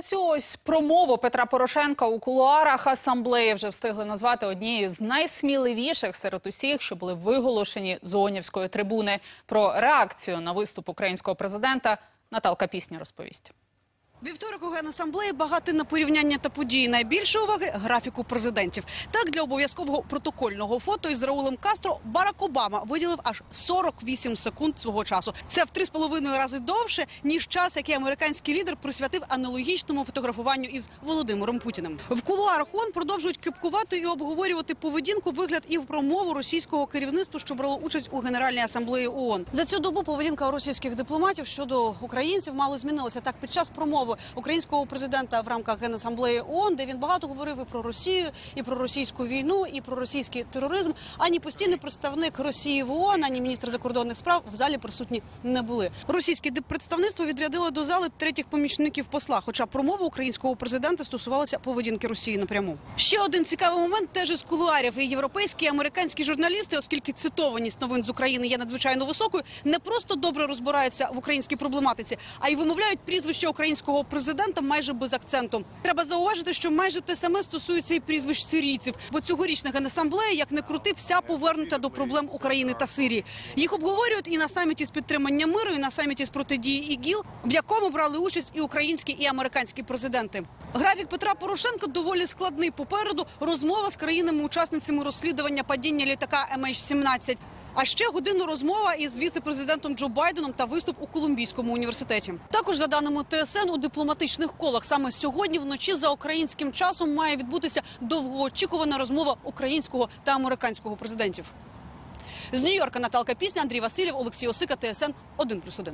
Оцю ось промову Петра Порошенка у кулуарах асамблеї вже встигли назвати однією з найсміливіших серед усіх, що були виголошені з Онівської трибуни. Про реакцію на виступ українського президента Наталка Пісня розповість. Вівторок у Генасамблеї багатий на порівняння та події. Найбільше уваги – графіку президентів. Так, для обов'язкового протокольного фото із Раулем Кастро Барак Обама виділив аж 48 секунд свого часу. Це в 3,5 рази довше, ніж час, який американський лідер присвятив аналогічному фотографуванню із Володимиром Путіним. В кулуарах ООН продовжують кипкувати і обговорювати поведінку, вигляд і промову російського керівництва, що брало участь у Генеральній асамблеї ООН. За цю добу поведінка російських дипломатів щодо українців мало змінилася. Так, під час промови українського президента в рамках Генасамблеї ООН, де він багато говорив і про Росію, і про російську війну, і про російський тероризм. Ані постійний представник Росії в ООН, ані міністр закордонних справ в залі присутні не були. Російське диппредставництво відрядило до зали третіх помічників посла. Хоча промова українського президента стосувалася поведінки Росії напряму. Ще один цікавий момент теж із кулуарів. І європейські і американські журналісти, оскільки цитованість новин з України є надзвичайно високою, не просто добре розбираються в українській проблематиці, а й вимовляють прізвище українського президента майже без акценту. Треба зауважити, що майже те саме стосується і прізвищ сирійців, бо цьогорічна генасамблея, як не крути, вся повернута до проблем України та Сирії. Їх обговорюють і на саміті з підтримання миру, і на саміті з протидії ІГІЛ, в якому брали участь і українські, і американські президенти. Графік Петра Порошенка доволі складний. Попереду розмова з країнами-учасницями розслідування падіння літака MH17. А ще годину розмова із віце-президентом Джо Байденом та виступ у Колумбійському університеті. Також за даними ТСН у дипломатичних колах саме сьогодні вночі за українським часом має відбутися довгоочікувана розмова українського та американського президентів. З Нью-Йорка Наталка Пісня, Андрій Васильєв, Олексій Осика, ТСН 1+,1.